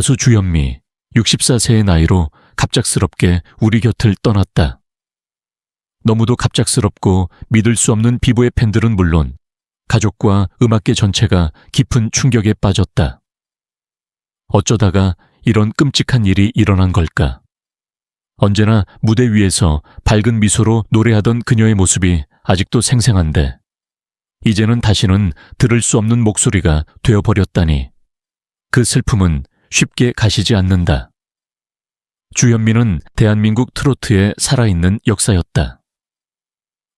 가수 주현미 64세의 나이로 갑작스럽게 우리 곁을 떠났다. 너무도 갑작스럽고 믿을 수 없는 비보의 팬들은 물론 가족과 음악계 전체가 깊은 충격에 빠졌다. 어쩌다가 이런 끔찍한 일이 일어난 걸까? 언제나 무대 위에서 밝은 미소로 노래하던 그녀의 모습이 아직도 생생한데, 이제는 다시는 들을 수 없는 목소리가 되어버렸다니, 그 슬픔은 쉽게 가시지 않는다. 주현미는 대한민국 트로트의 살아있는 역사였다.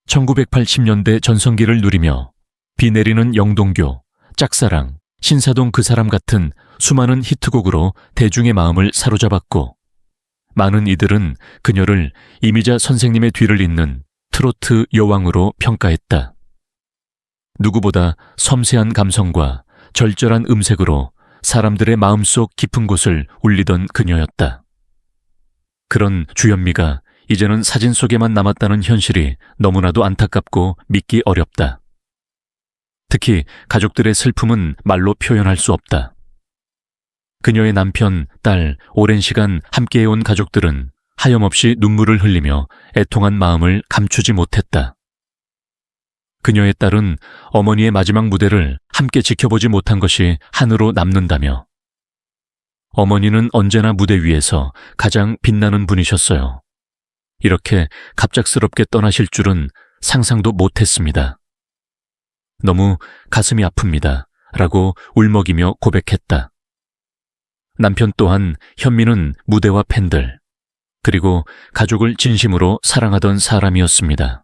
1980년대 전성기를 누리며 비 내리는 영동교, 짝사랑, 신사동 그 사람 같은 수많은 히트곡으로 대중의 마음을 사로잡았고, 많은 이들은 그녀를 이미자 선생님의 뒤를 잇는 트로트 여왕으로 평가했다. 누구보다 섬세한 감성과 절절한 음색으로 사람들의 마음속 깊은 곳을 울리던 그녀였다. 그런 주현미가 이제는 사진 속에만 남았다는 현실이 너무나도 안타깝고 믿기 어렵다. 특히 가족들의 슬픔은 말로 표현할 수 없다. 그녀의 남편, 딸, 오랜 시간 함께해온 가족들은 하염없이 눈물을 흘리며 애통한 마음을 감추지 못했다. 그녀의 딸은 어머니의 마지막 무대를 함께 지켜보지 못한 것이 한으로 남는다며 어머니는 언제나 무대 위에서 가장 빛나는 분이셨어요. 이렇게 갑작스럽게 떠나실 줄은 상상도 못했습니다. 너무 가슴이 아픕니다. 라고 울먹이며 고백했다. 남편 또한 현미는 무대와 팬들, 그리고 가족을 진심으로 사랑하던 사람이었습니다.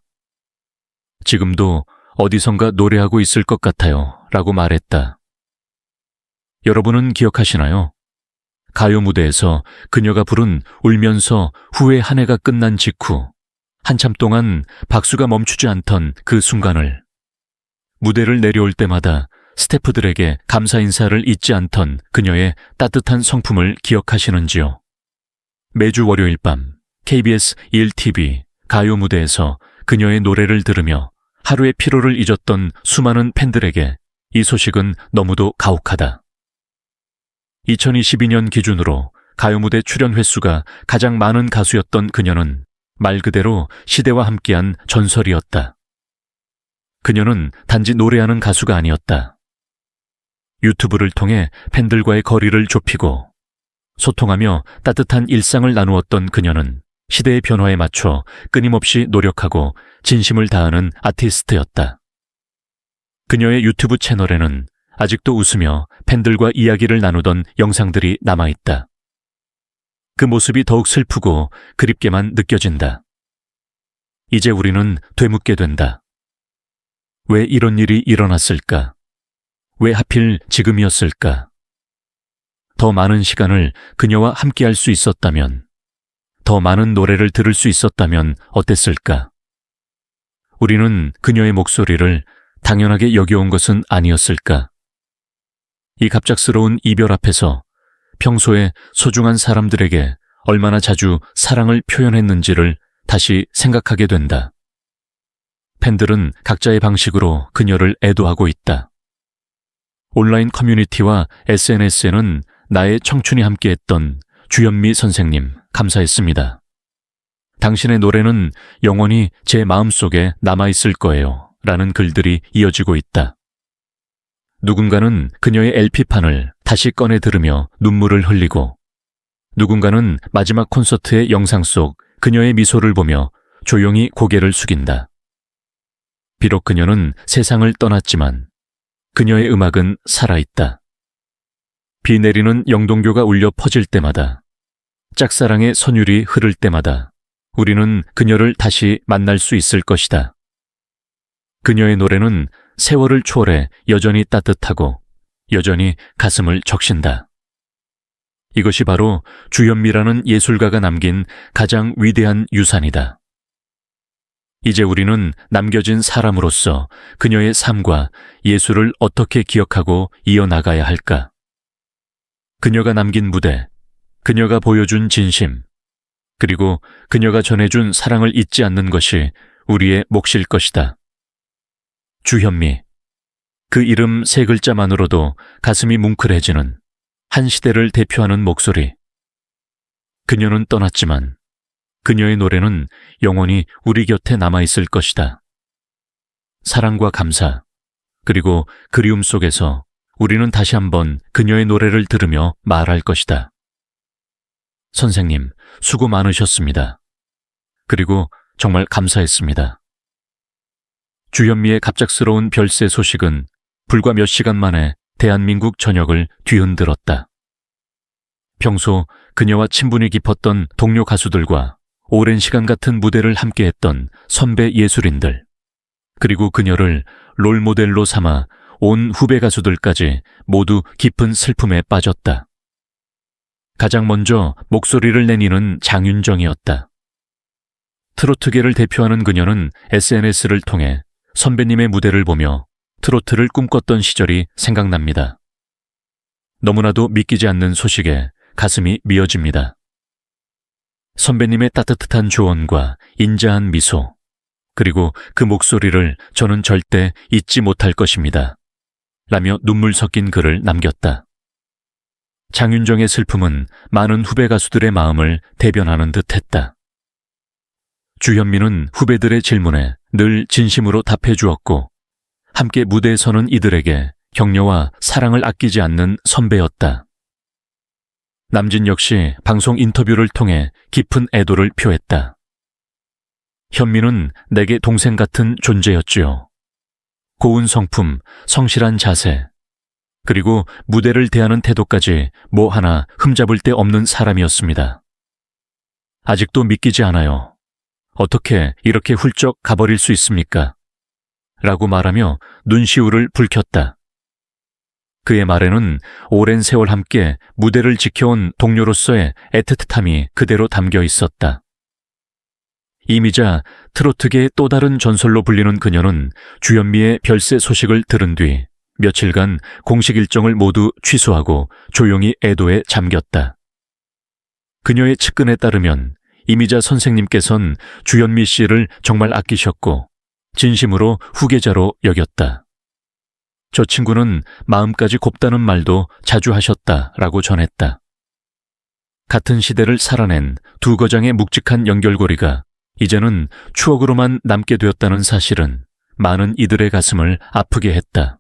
지금도 어디선가 노래하고 있을 것 같아요. 라고 말했다. 여러분은 기억하시나요? 가요 무대에서 그녀가 부른 울면서 후회 한 해가 끝난 직후 한참 동안 박수가 멈추지 않던 그 순간을 무대를 내려올 때마다 스태프들에게 감사 인사를 잊지 않던 그녀의 따뜻한 성품을 기억하시는지요? 매주 월요일 밤 KBS 1TV 가요 무대에서 그녀의 노래를 들으며 하루의 피로를 잊었던 수많은 팬들에게 이 소식은 너무도 가혹하다. 2022년 기준으로 가요 무대 출연 횟수가 가장 많은 가수였던 그녀는 말 그대로 시대와 함께한 전설이었다. 그녀는 단지 노래하는 가수가 아니었다. 유튜브를 통해 팬들과의 거리를 좁히고 소통하며 따뜻한 일상을 나누었던 그녀는 시대의 변화에 맞춰 끊임없이 노력하고 진심을 다하는 아티스트였다. 그녀의 유튜브 채널에는 아직도 웃으며 팬들과 이야기를 나누던 영상들이 남아있다. 그 모습이 더욱 슬프고 그립게만 느껴진다. 이제 우리는 되묻게 된다. 왜 이런 일이 일어났을까? 왜 하필 지금이었을까? 더 많은 시간을 그녀와 함께할 수 있었다면, 더 많은 노래를 들을 수 있었다면 어땠을까? 우리는 그녀의 목소리를 당연하게 여겨온 것은 아니었을까? 이 갑작스러운 이별 앞에서 평소에 소중한 사람들에게 얼마나 자주 사랑을 표현했는지를 다시 생각하게 된다. 팬들은 각자의 방식으로 그녀를 애도하고 있다. 온라인 커뮤니티와 SNS에는 나의 청춘이 함께했던 주현미 선생님 감사했습니다. 당신의 노래는 영원히 제 마음속에 남아있을 거예요. 라는 글들이 이어지고 있다. 누군가는 그녀의 LP판을 다시 꺼내 들으며 눈물을 흘리고 누군가는 마지막 콘서트의 영상 속 그녀의 미소를 보며 조용히 고개를 숙인다. 비록 그녀는 세상을 떠났지만 그녀의 음악은 살아있다. 비 내리는 영동교가 울려 퍼질 때마다 짝사랑의 선율이 흐를 때마다 우리는 그녀를 다시 만날 수 있을 것이다. 그녀의 노래는 세월을 초월해 여전히 따뜻하고 여전히 가슴을 적신다. 이것이 바로 주현미라는 예술가가 남긴 가장 위대한 유산이다. 이제 우리는 남겨진 사람으로서 그녀의 삶과 예술을 어떻게 기억하고 이어나가야 할까? 그녀가 남긴 무대, 그녀가 보여준 진심, 그리고 그녀가 전해준 사랑을 잊지 않는 것이 우리의 몫일 것이다. 주현미. 그 이름 세 글자만으로도 가슴이 뭉클해지는 한 시대를 대표하는 목소리. 그녀는 떠났지만 그녀의 노래는 영원히 우리 곁에 남아있을 것이다. 사랑과 감사, 그리고 그리움 속에서 우리는 다시 한번 그녀의 노래를 들으며 말할 것이다. 선생님, 수고 많으셨습니다. 그리고 정말 감사했습니다. 주현미의 갑작스러운 별세 소식은 불과 몇 시간 만에 대한민국 전역을 뒤흔들었다. 평소 그녀와 친분이 깊었던 동료 가수들과 오랜 시간 같은 무대를 함께했던 선배 예술인들, 그리고 그녀를 롤 모델로 삼아 온 후배 가수들까지 모두 깊은 슬픔에 빠졌다. 가장 먼저 목소리를 내니는 장윤정이었다. 트로트계를 대표하는 그녀는 SNS를 통해 선배님의 무대를 보며 트로트를 꿈꿨던 시절이 생각납니다. 너무나도 믿기지 않는 소식에 가슴이 미어집니다. 선배님의 따뜻한 조언과 인자한 미소, 그리고 그 목소리를 저는 절대 잊지 못할 것입니다. 라며 눈물 섞인 글을 남겼다. 장윤정의 슬픔은 많은 후배 가수들의 마음을 대변하는 듯 했다. 주현미는 후배들의 질문에 늘 진심으로 답해 주었고, 함께 무대에 서는 이들에게 격려와 사랑을 아끼지 않는 선배였다. 남진 역시 방송 인터뷰를 통해 깊은 애도를 표했다. 현미는 내게 동생 같은 존재였지요. 고운 성품, 성실한 자세, 그리고 무대를 대하는 태도까지 뭐 하나 흠잡을 데 없는 사람이었습니다. 아직도 믿기지 않아요. 어떻게 이렇게 훌쩍 가버릴 수 있습니까? 라고 말하며 눈시울을 붉혔다. 그의 말에는 오랜 세월 함께 무대를 지켜온 동료로서의 애틋함이 그대로 담겨 있었다. 이미자 트로트계의 또 다른 전설로 불리는 그녀는 주현미의 별세 소식을 들은 뒤 며칠간 공식 일정을 모두 취소하고 조용히 애도에 잠겼다. 그녀의 측근에 따르면 이미자 선생님께선 주현미 씨를 정말 아끼셨고 진심으로 후계자로 여겼다. 저 친구는 마음까지 곱다는 말도 자주 하셨다라고 전했다. 같은 시대를 살아낸 두 거장의 묵직한 연결고리가 이제는 추억으로만 남게 되었다는 사실은 많은 이들의 가슴을 아프게 했다.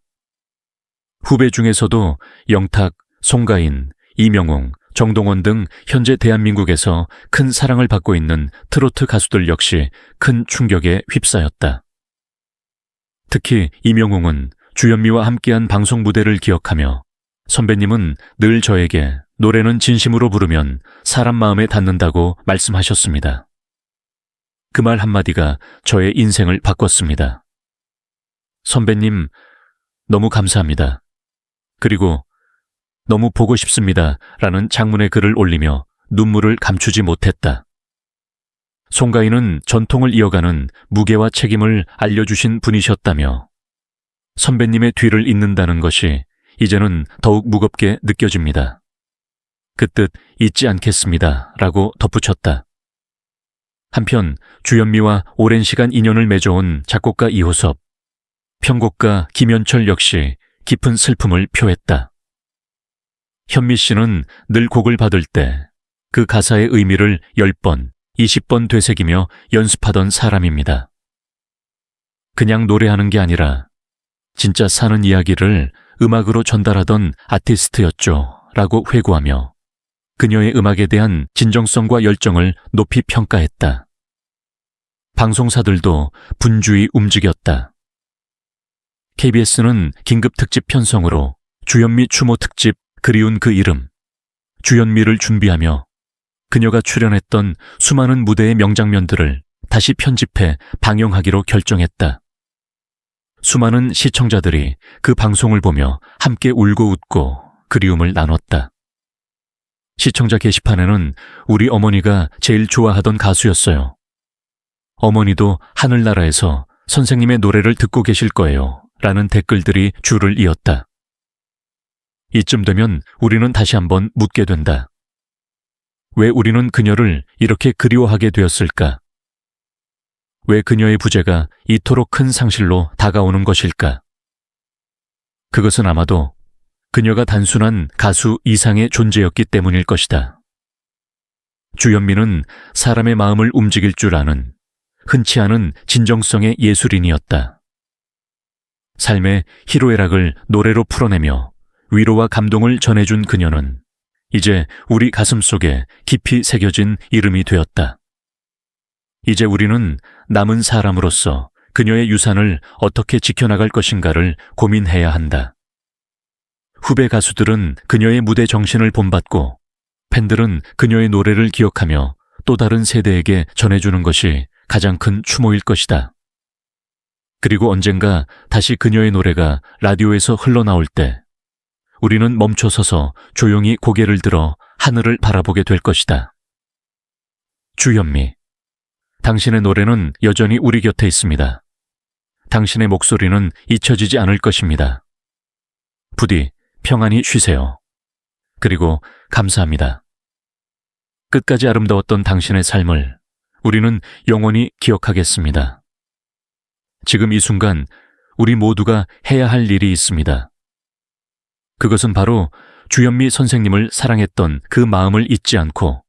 후배 중에서도 영탁, 송가인, 이명웅, 정동원 등 현재 대한민국에서 큰 사랑을 받고 있는 트로트 가수들 역시 큰 충격에 휩싸였다. 특히 이명웅은 주현미와 함께한 방송 무대를 기억하며 선배님은 늘 저에게 노래는 진심으로 부르면 사람 마음에 닿는다고 말씀하셨습니다. 그 말 한마디가 저의 인생을 바꿨습니다. 선배님, 너무 감사합니다. 그리고 너무 보고 싶습니다. 라는 장문의 글을 올리며 눈물을 감추지 못했다. 송가인은 전통을 이어가는 무게와 책임을 알려주신 분이셨다며 선배님의 뒤를 잇는다는 것이 이제는 더욱 무겁게 느껴집니다. 그뜻 잊지 않겠습니다. 라고 덧붙였다. 한편 주현미와 오랜 시간 인연을 맺어온 작곡가 이호섭, 편곡가 김현철 역시 깊은 슬픔을 표했다. 현미 씨는 늘 곡을 받을 때 그 가사의 의미를 10번, 20번 되새기며 연습하던 사람입니다. 그냥 노래하는 게 아니라 진짜 사는 이야기를 음악으로 전달하던 아티스트였죠. 라고 회고하며 그녀의 음악에 대한 진정성과 열정을 높이 평가했다. 방송사들도 분주히 움직였다. KBS는 긴급 특집 편성으로 주현미 추모 특집 그리운 그 이름, 주현미를 준비하며 그녀가 출연했던 수많은 무대의 명장면들을 다시 편집해 방영하기로 결정했다. 수많은 시청자들이 그 방송을 보며 함께 울고 웃고 그리움을 나눴다. 시청자 게시판에는 우리 어머니가 제일 좋아하던 가수였어요. 어머니도 하늘나라에서 선생님의 노래를 듣고 계실 거예요. 라는 댓글들이 줄을 이었다. 이쯤 되면 우리는 다시 한번 묻게 된다. 왜 우리는 그녀를 이렇게 그리워하게 되었을까? 왜 그녀의 부재가 이토록 큰 상실로 다가오는 것일까? 그것은 아마도 그녀가 단순한 가수 이상의 존재였기 때문일 것이다. 주현미는 사람의 마음을 움직일 줄 아는 흔치 않은 진정성의 예술인이었다. 삶의 희로애락을 노래로 풀어내며 위로와 감동을 전해준 그녀는 이제 우리 가슴 속에 깊이 새겨진 이름이 되었다. 이제 우리는 남은 사람으로서 그녀의 유산을 어떻게 지켜나갈 것인가를 고민해야 한다. 후배 가수들은 그녀의 무대 정신을 본받고 팬들은 그녀의 노래를 기억하며 또 다른 세대에게 전해주는 것이 가장 큰 추모일 것이다. 그리고 언젠가 다시 그녀의 노래가 라디오에서 흘러나올 때 우리는 멈춰서서 조용히 고개를 들어 하늘을 바라보게 될 것이다. 주현미, 당신의 노래는 여전히 우리 곁에 있습니다. 당신의 목소리는 잊혀지지 않을 것입니다. 부디 평안히 쉬세요. 그리고 감사합니다. 끝까지 아름다웠던 당신의 삶을 우리는 영원히 기억하겠습니다. 지금 이 순간 우리 모두가 해야 할 일이 있습니다. 그것은 바로 주현미 선생님을 사랑했던 그 마음을 잊지 않고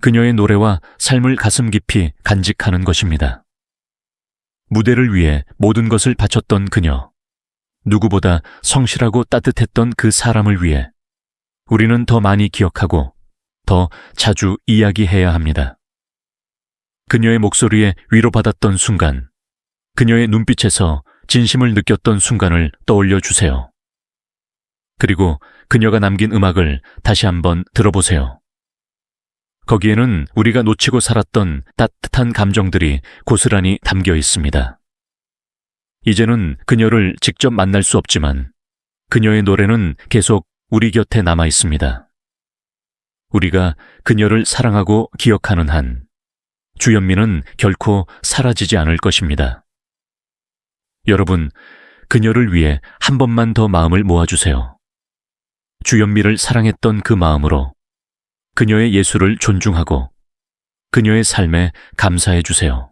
그녀의 노래와 삶을 가슴 깊이 간직하는 것입니다. 무대를 위해 모든 것을 바쳤던 그녀. 누구보다 성실하고 따뜻했던 그 사람을 위해 우리는 더 많이 기억하고 더 자주 이야기해야 합니다. 그녀의 목소리에 위로받았던 순간, 그녀의 눈빛에서 진심을 느꼈던 순간을 떠올려 주세요. 그리고 그녀가 남긴 음악을 다시 한번 들어보세요. 거기에는 우리가 놓치고 살았던 따뜻한 감정들이 고스란히 담겨 있습니다. 이제는 그녀를 직접 만날 수 없지만 그녀의 노래는 계속 우리 곁에 남아 있습니다. 우리가 그녀를 사랑하고 기억하는 한 주현미는 결코 사라지지 않을 것입니다. 여러분, 그녀를 위해 한 번만 더 마음을 모아주세요. 주현미를 사랑했던 그 마음으로 그녀의 예술을 존중하고 그녀의 삶에 감사해 주세요.